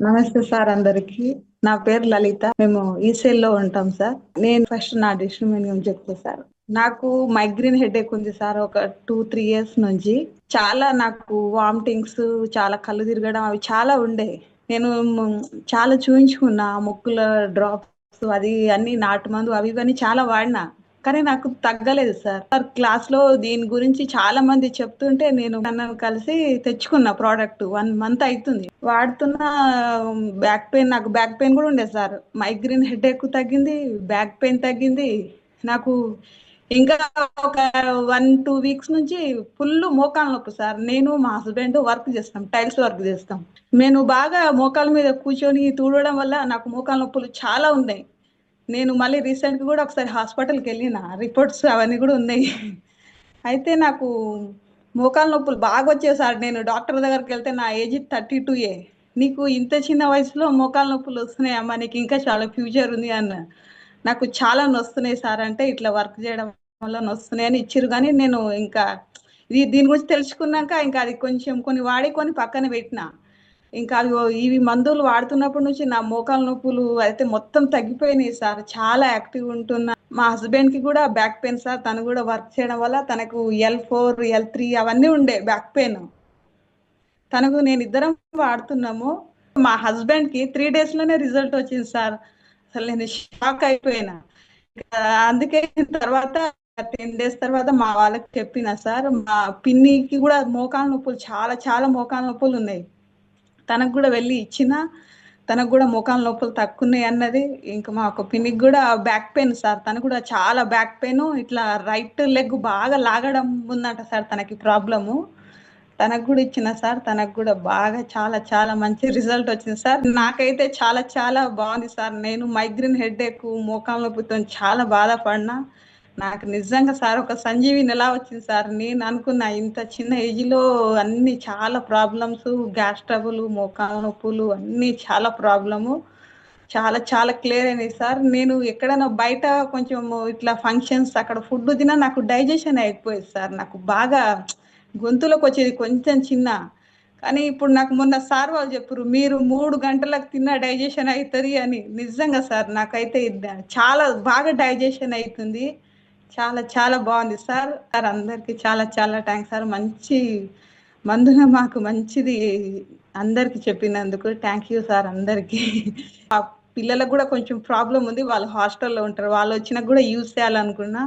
నమస్తే సార్ అందరికి. నా పేరు లలిత. మేము ఈసెల్లో ఉంటాం సార్. నేను ఫస్ట్ నా డిస్ట్రిబ్యూషన్ చెప్తా సార్. నాకు మైగ్రేన్ హెడేక్ ఉంది సార్ ఒక టూ త్రీ ఇయర్స్ నుంచి. చాలా నాకు వామిటింగ్స్ చాలా కళ్ళు తిరగడం అవి చాలా ఉండే. నేను చాలా చూయించుకున్నా ముక్కుల డ్రాప్స్ అది అన్ని నాటు మందు అవి ఇవన్నీ చాలా వాడినా. కానీ నాకు తగ్గలేదు సార్. సార్ క్లాస్లో దీని గురించి చాలా మంది చెప్తుంటే నేను నన్ను కలిసి తెచ్చుకున్న ప్రోడక్ట్ వన్ మంత్ అవుతుంది వాడుతున్న బ్యాక్ పెయిన్ నాకు బ్యాక్ పెయిన్ కూడా ఉండే సార్. మైగ్రేన్ హెడ్ ఎక్ తగ్గింది బ్యాక్ పెయిన్ తగ్గింది. నాకు ఇంకా ఒక వన్ టూ వీక్స్ నుంచి ఫుల్ మోకాలు నొప్పి సార్. నేను మా హస్బెండ్ వర్క్ చేస్తాం టైల్స్ వర్క్ చేస్తాం. నేను బాగా మోకాల మీద కూర్చొని తూడడం వల్ల నాకు మోకాల నొప్పులు చాలా ఉన్నాయి. నేను మళ్ళీ రీసెంట్ కూడా ఒకసారి హాస్పిటల్కి వెళ్ళిన రిపోర్ట్స్ అవన్నీ కూడా ఉన్నాయి. అయితే నాకు మోకాలు నొప్పులు బాగా వచ్చాయి సార్. నేను డాక్టర్ దగ్గరికి వెళ్తే నా ఏజ్ థర్టీ టూ ఏ నీకు ఇంత చిన్న వయసులో మోకాలు నొప్పులు వస్తున్నాయమ్మా నీకు ఇంకా చాలా ఫ్యూచర్ ఉంది అన్న. నాకు చాలా నొస్తున్నాయి సార్. అంటే ఇట్లా వర్క్ చేయడం వల్ల నొస్తున్నాయి అని ఇచ్చారు కానీ నేను ఇంకా ఇది దీని గురించి తెలుసుకున్నాక ఇంకా అది కొంచెం కొన్ని వాడి కొన్ని పక్కన పెట్టిన. ఇంకా ఇవి మందులు వాడుతున్నప్పటి నుంచి నా మోకాల నొప్పులు అయితే మొత్తం తగ్గిపోయినాయి సార్. చాలా యాక్టివ్ ఉంటున్నా. మా హస్బెండ్కి కూడా బ్యాక్ పెయిన్ సార్. తను కూడా వర్క్ చేయడం వల్ల తనకు ఎల్ ఫోర్ ఎల్ త్రీ అవన్నీ ఉండే బ్యాక్ పెయిన్. తనకు నేను ఇద్దరం వాడుతున్నాము. మా హస్బెండ్కి త్రీ డేస్లోనే రిజల్ట్ వచ్చింది సార్. అసలు నేను షాక్ అయిపోయినా. అందుకే తర్వాత టెన్ డేస్ తర్వాత మా వాళ్ళకి చెప్పిన సార్. మా పిన్నికి కూడా మోకాల నొప్పులు చాలా చాలా మోకాల నొప్పులు ఉన్నాయి. తనకు కూడా వెళ్ళి ఇచ్చిన తనకు కూడా ముఖం లోపల తక్కున్నాయి అన్నది. ఇంకా మా ఒక పిన్నికి కూడా బ్యాక్ పెయిన్ సార్. తనకు కూడా చాలా బ్యాక్ పెయిన్ ఇట్లా రైట్ లెగ్ బాగా లాగడం ఉందంట సార్ తనకి ప్రాబ్లము. తనకు కూడా ఇచ్చిన సార్. తనకు కూడా బాగా చాలా చాలా మంచి రిజల్ట్ వచ్చింది సార్. నాకైతే చాలా చాలా బాగుంది సార్. నేను మైగ్రేన్ హెడ్ ఎక్ మోకాలు నొప్పితో చాలా బాధపడినా. నాకు నిజంగా సార్ ఒక సంజీవిని ఎలా వచ్చింది సార్? నేను అనుకున్నా ఇంత చిన్న ఏజ్లో అన్ని చాలా ప్రాబ్లమ్స్ గ్యాస్ ట్రబుల్ మోకాల నొప్పులు అన్ని చాలా ప్రాబ్లము చాలా చాలా క్లియర్ అయినాయి సార్. నేను ఎక్కడైనా బయట కొంచెం ఇట్లా ఫంక్షన్స్ అక్కడ ఫుడ్ తినా నాకు డైజెషన్ అయిపోయేది సార్. నాకు బాగా గొంతులోకి వచ్చేది కొంచెం చిన్న. కానీ ఇప్పుడు నాకు మొన్న సార్ వాళ్ళు చెప్పారు మీరు మూడు గంటలకు తిన్న డైజెషన్ అవుతుంది అని. నిజంగా సార్ నాకైతే చాలా బాగా డైజెషన్ అవుతుంది చాలా చాలా బాగుంది సార్. సార్ అందరికి చాలా చాలా థ్యాంక్స్ సార్. మంచి మందున మాకు మంచిది అందరికి చెప్పినందుకు. థ్యాంక్ యూ సార్ అందరికి. ఆ పిల్లలకు కూడా కొంచెం ప్రాబ్లం ఉంది. వాళ్ళు హాస్టల్లో ఉంటారు. వాళ్ళు వచ్చినా కూడా యూజ్ చేయాలనుకున్నా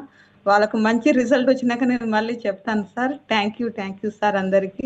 వాళ్ళకు మంచి రిజల్ట్ వచ్చినాక నేను మళ్ళీ చెప్తాను sir. Thank you thank you sir అందరికి.